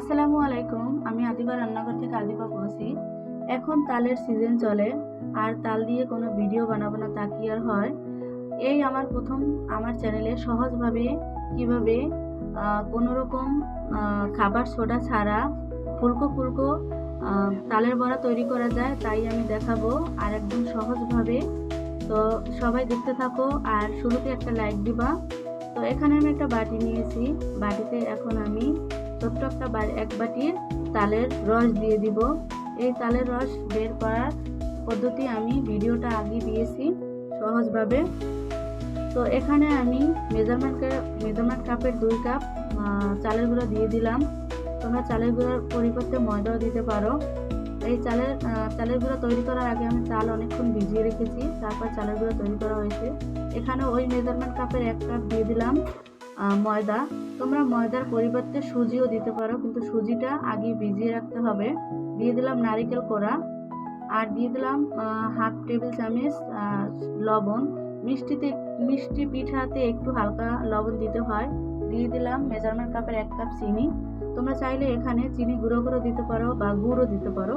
আসসালামু আলাইকুম, আমি আদিবা রান্নাঘর থেকে আদিবা বলছি। এখন তালের সিজন চলে, আর তাল দিয়ে কোনো ভিডিও বানাবো না, তা কি আর হয়? এই আমার প্রথম, আমার চ্যানেলে সহজভাবে কীভাবে কোনো রকম খাবার সোডা ছাড়া ফুলকো ফুলকো তালের বড়া তৈরি করা যায়, তাই আমি দেখাবো আর একদম সহজভাবে। তো সবাই দেখতে থাকো আর শুরুতে একটা লাইক দিবা। তো এখানে আমি একটা বাটি নিয়েছি, বাটিতে এখন আমি ছোট্ট একটা এক বাটির তালের রস দিয়ে দিব। এই তালের রস বের করার পদ্ধতি আমি ভিডিওটা আগে দিয়েছি সহজভাবে। তো এখানে আমি মেজারমেন্ট মেজারমেন্ট কাপের দুই কাপ চালের গুঁড়ো দিয়ে দিলাম। তোমরা চালের গুঁড়োর পরিবর্তে ময়দাও দিতে পারো। এই চালের চালের গুঁড়ো তৈরি করার আগে আমি চাল অনেকক্ষণ ভিজিয়ে রেখেছি, তারপর চালের গুঁড়ো তৈরি করা হয়েছে। এখানে ওই মেজারমেন্ট কাপের এক কাপ দিয়ে দিলাম। ময়দা। তোমরা ময়দার পরিবর্তে সুজিও দিতে পারো, কিন্তু সুজিটা আগে ভিজিয়ে রাখতে হবে। দিয়ে দিলাম নারিকেল কোড়া আর দিয়ে দিলাম হাফ টেবিল চামচ লবণ। মিষ্টিতে, মিষ্টি পিঠাতে একটু হালকা লবণ দিতে হয়। দিয়ে দিলাম মেজারমেন্ট কাপের এক কাপ চিনি। তোমরা চাইলে এখানে চিনি গুঁড়ো গুঁড়ো দিতে পারো বা গুঁড়ো দিতে পারো।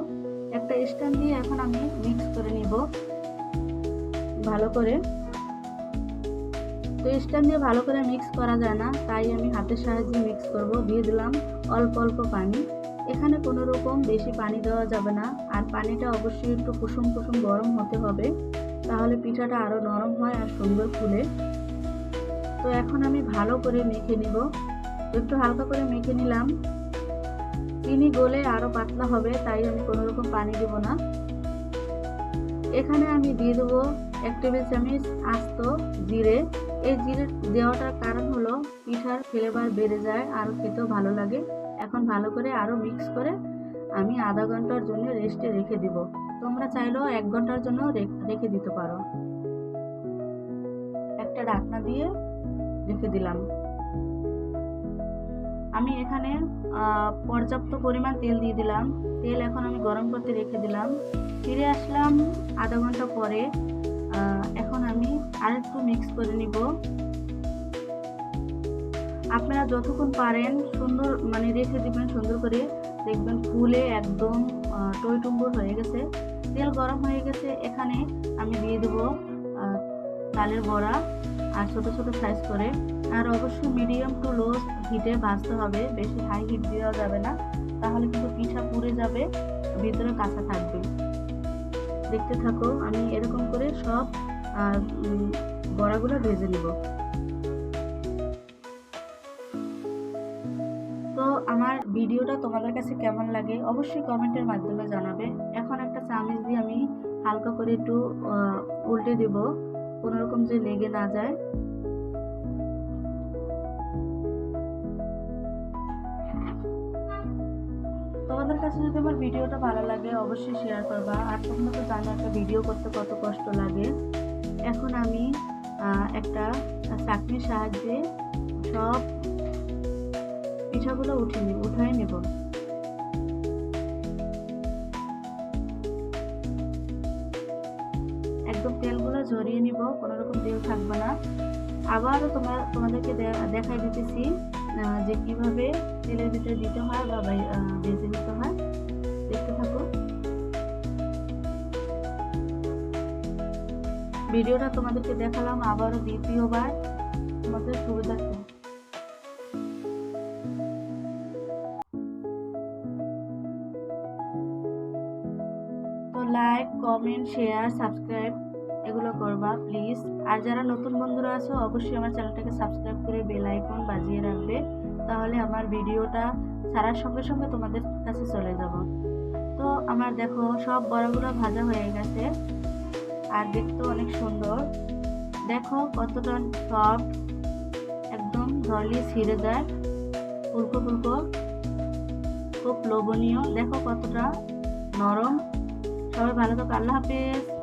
একটা স্ট্যান্ড দিয়ে এখন আমি মিক্স করে নিব ভালো করে। তো স্ট্যান্ড দিয়ে ভালো করে মিক্স করা যায় না, তাই আমি হাতের সাহায্যে মিক্স করব, দিয়ে দিলাম অল্প অল্প পানি। এখানে কোনো রকম বেশি পানি দেওয়া যাবে না, আর পানিটা অবশ্যই একটু কুসুম কুসুম গরম হতে হবে, তাহলে পিঠাটা আরও নরম হয় আর সুন্দর ফুলে। তো এখন আমি ভালো করে মেখে নিব। একটু হালকা করে মেখে নিলাম। চিনি গলে আরও পাতলা হবে, তাই আমি কোনো রকম পানি দেব না। এখানে আমি দিয়ে দেবো এক টেবিল চামচ আস্ত জিরে। এই জিরে দেওয়াটার কারণ হলো পিঠার ফ্লেভার বেড়ে যায় আর খেতেও ভালো লাগে। এখন ভালো করে আরও মিক্স করে আমি আধা ঘণ্টার জন্য রেস্টে রেখে দিব। তোমরা চাইলেও এক ঘণ্টার জন্য রেখে দিতে পারো। একটা ঢাকনা দিয়ে রেখে দিলাম। আমি এখানে পর্যাপ্ত পরিমাণ তেল দিয়ে দিলাম। তেল এখন আমি গরম করতে রেখে দিলাম। ফিরে আসলাম আধা ঘণ্টা পরে। এখন আমি আরেকটু মিক্স করে নিব। আপনারা যতক্ষণ পারেন সুন্দর মানে রেখে দিবেন, সুন্দর করে দেখবেন ফুলে একদম টইটুম্বুর হয়ে গেছে। তেল গরম হয়ে গেছে, এখানে আমি দিয়ে দেবো তালের বড়া আর ছোট ছোট সাইজ করে। আর অবশ্যই মিডিয়াম টু লো হিটে ভাজতে হবে, বেশি হাই হিট দেওয়া যাবে না। তাহলে কিন্তু পিঠা পুড়ে যাবে, ভিতরে কাঁচা থাকবে। দেখতে থাকো, আমি এরকম করে সব বড়াগুলো ভেজে নিব। তো আমার ভিডিওটা তোমাদের কাছে কেমন লাগে অবশ্যই কমেন্টের মাধ্যমে জানাবে। এখন একটা চামচ দিয়ে আমি হালকা করে একটু উল্টে দেব, কোনো রকম যে লেগে না যায়। কাছে যদি আমার ভিডিওটা ভালো লাগে, অবশ্যই শেয়ার করবা। আর তোমরা তো জানো, একটা ভিডিও করতে কত কষ্ট লাগে। এখন আমি একটা চাকরির সাহায্যে সব পিঠাগুলো উঠে নিব, উঠাই নেব। একদম তেলগুলো ঝরিয়ে নিব, কোনো রকম তেল থাকবে না। আবারও তোমার, তোমাদেরকে দেখাই দিতেছি যে কীভাবে তেলের ভিতরে দিতে হয় বা ভেজে নিতে হয়। ভিডিওটা তোমাদেরকে দেখালাম আবারও দ্বিতীয়বার। তোমাদের সুবিধার্থে তো লাইক কমেন্ট শেয়ার সাবস্ক্রাইব এগুলো করবা প্লিজ আর যারা নতুন বন্ধুরা আছো, অবশ্যই আমার চ্যানেলটাকে সাবস্ক্রাইব করে বেল আইকন বাজিয়ে রাখবে, তাহলে আমার ভিডিওটা ছাড়ার সঙ্গে সঙ্গে তোমাদের কাছে চলে যাব। তো আমার দেখো, সব বড়াগুলো ভাজা হয়ে গেছে। আর দেখতেও অনেক সুন্দর। দেখো কতটা সফট একদম ধরলে ছিঁড়ে যায়। ফুলকো ফুলকো, খুব লোভনীয়। দেখো কতটা নরম। সবাই ভালো থাকো, আল্লাহ হাফেজ।